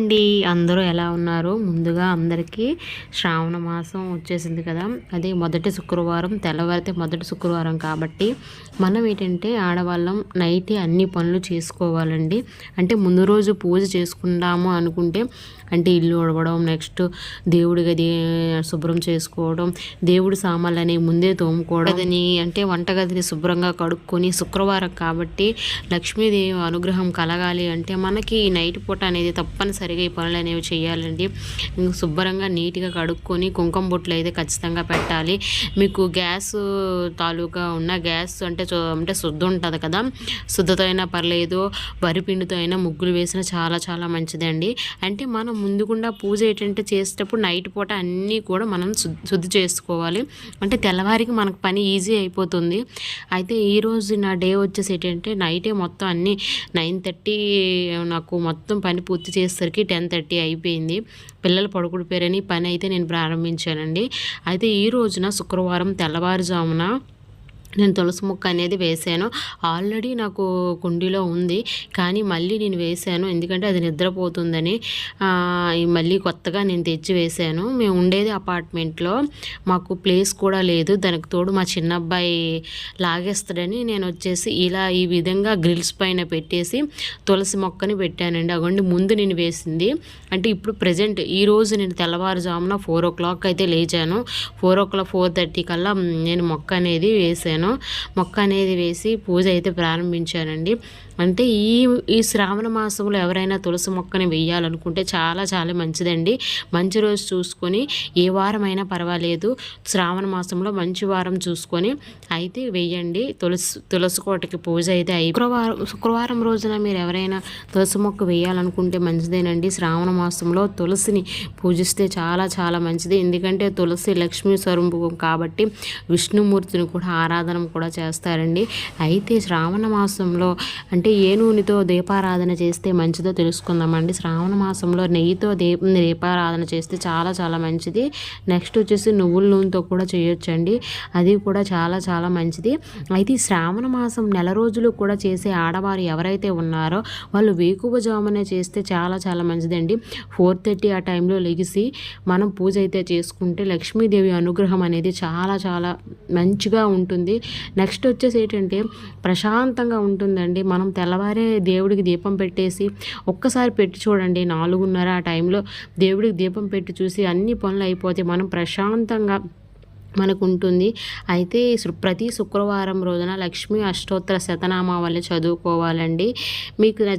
అండి అందరూ ఎలా ఉన్నారు? ముందుగా అందరికీ శ్రావణ మాసం వచ్చేసింది కదా. అది మొదటి శుక్రవారం తెల్లవారితే మొదటి శుక్రవారం కాబట్టి మనం ఏంటంటే ఆడవాళ్ళం నైట్ అన్ని పనులు చేసుకోవాలండి. అంటే ముందు రోజు పూజ చేసుకుందాము అనుకుంటే అంటే ఇల్లు ఉడవడం నెక్స్ట్ దేవుడి గది శుభ్రం చేసుకోవడం దేవుడి సామాన్లు అనేవి ముందే తోముకోవడం అదని అంటే వంటగదిని శుభ్రంగా కడుక్కొని శుక్రవారం కాబట్టి లక్ష్మీదేవి అనుగ్రహం కలగాలి అంటే మనకి నైట్ పూట అనేది తప్పనిసరి తప్పనిసరిగా ఈ పనులు అనేవి చేయాలండి శుభ్రంగా నీట్గా కడుక్కొని కుంకుమ బొట్లు అయితే ఖచ్చితంగా పెట్టాలి. మీకు గ్యాస్ తాలూకా ఉన్న గ్యాస్ అంటే అంటే శుద్ధ ఉంటుంది కదా. శుద్ధతో అయినా పర్లేదు వరిపిండితో అయినా ముగ్గులు వేసినా చాలా చాలా మంచిదండి. అంటే మనం ముందుకుండా పూజ ఏంటంటే చేసేటప్పుడు నైట్ పూట అన్నీ కూడా మనం శుద్ధి చేసుకోవాలి. అంటే తెల్లవారికి మనకు పని ఈజీ అయిపోతుంది. అయితే ఈరోజు నా డే వచ్చేసి ఏంటంటే నైటే మొత్తం అన్నీ నైన్ థర్టీ నాకు మొత్తం పని పూర్తి చేసేసరికి వచ్చేసరికి టెన్ థర్టీ అయిపోయింది. పిల్లలు పడుకుడిపోయారని పని అయితే నేను ప్రారంభించానండి. అయితే ఈ రోజున శుక్రవారం తెల్లవారుజామున నేను తులసి మొక్క అనేది వేసాను. ఆల్రెడీ నాకు కుండీలో ఉంది. కానీ మళ్ళీ నేను వేసాను. ఎందుకంటే అది నిద్రపోతుందని మళ్ళీ కొత్తగా నేను తెచ్చి వేసాను. మేము ఉండేది అపార్ట్మెంట్లో. మాకు ప్లేస్ కూడా లేదు. దానికి తోడు మా చిన్న అబ్బాయి లాగేస్తాడని నేను వచ్చేసి ఇలా ఈ విధంగా గ్రిల్స్ పైన పెట్టేసి తులసి మొక్కని పెట్టానండి. అగోండి ముందు నేను వేసింది. అంటే ఇప్పుడు ప్రజెంట్ ఈరోజు నేను తెల్లవారుజామున ఫోర్ ఓ క్లాక్ అయితే లేచాను. Four o'clock four thirty కల్లా నేను మొక్క అనేది వేసాను. వేసాను మొక్క అనేది వేసి పూజ అయితే ప్రారంభించానండి. అంటే ఈ ఈ శ్రావణ మాసంలో ఎవరైనా తులసి మొక్కని వేయాలనుకుంటే చాలా చాలా మంచిదండి. మంచి రోజు చూసుకొని ఏ వారమైనా పర్వాలేదు. శ్రావణ మాసంలో మంచి వారం చూసుకొని అయితే వేయండి. తులసి తులసి కోటకి పూజ అయితే అయి శుక్రవారం శుక్రవారం రోజున మీరు ఎవరైనా తులసి మొక్క వేయాలనుకుంటే మంచిదేనండి. శ్రావణ మాసంలో తులసిని పూజిస్తే చాలా చాలా మంచిది. ఎందుకంటే తులసి లక్ష్మీ స్వరూపం కాబట్టి విష్ణుమూర్తిని కూడా ఆరాధన కూడా చేస్తారండి. అయితే శ్రావణ మాసంలో అంటే ఏ నూనెతో దీపారాధన చేస్తే మంచిదో తెలుసుకుందామండి. శ్రావణ మాసంలో నెయ్యితో దీప దీపారాధన చేస్తే చాలా చాలా మంచిది. నెక్స్ట్ వచ్చేసి నువ్వుల నూనెతో కూడా చేయొచ్చండి. అది కూడా చాలా చాలా మంచిది. అయితే శ్రావణ మాసం నెల రోజులు కూడా చేసే ఆడవారు ఎవరైతే ఉన్నారో వాళ్ళు వేకువజామునే చేస్తే చాలా చాలా మంచిదండి. ఫోర్ థర్టీ ఆ టైంలో లెగిసి మనం పూజ అయితే చేసుకుంటే లక్ష్మీదేవి అనుగ్రహం అనేది చాలా చాలా మంచిగా ఉంటుంది. నెక్స్ట్ వచ్చేసి ఏంటంటే ప్రశాంతంగా ఉంటుందండి. మనం తెల్లవారే దేవుడికి దీపం పెట్టేసి ఒక్కసారి పెట్టి చూడండి నాలుగున్నర ఆ టైంలో దేవుడికి దీపం పెట్టి చూసి అన్ని పనులు అయిపోతే మనం ప్రశాంతంగా మనకు ఉంటుంది అయితే ప్రతి శుక్రవారం రోజున లక్ష్మీ అష్టోత్తర శతనామావళి చదువుకోవాలండి. మీకు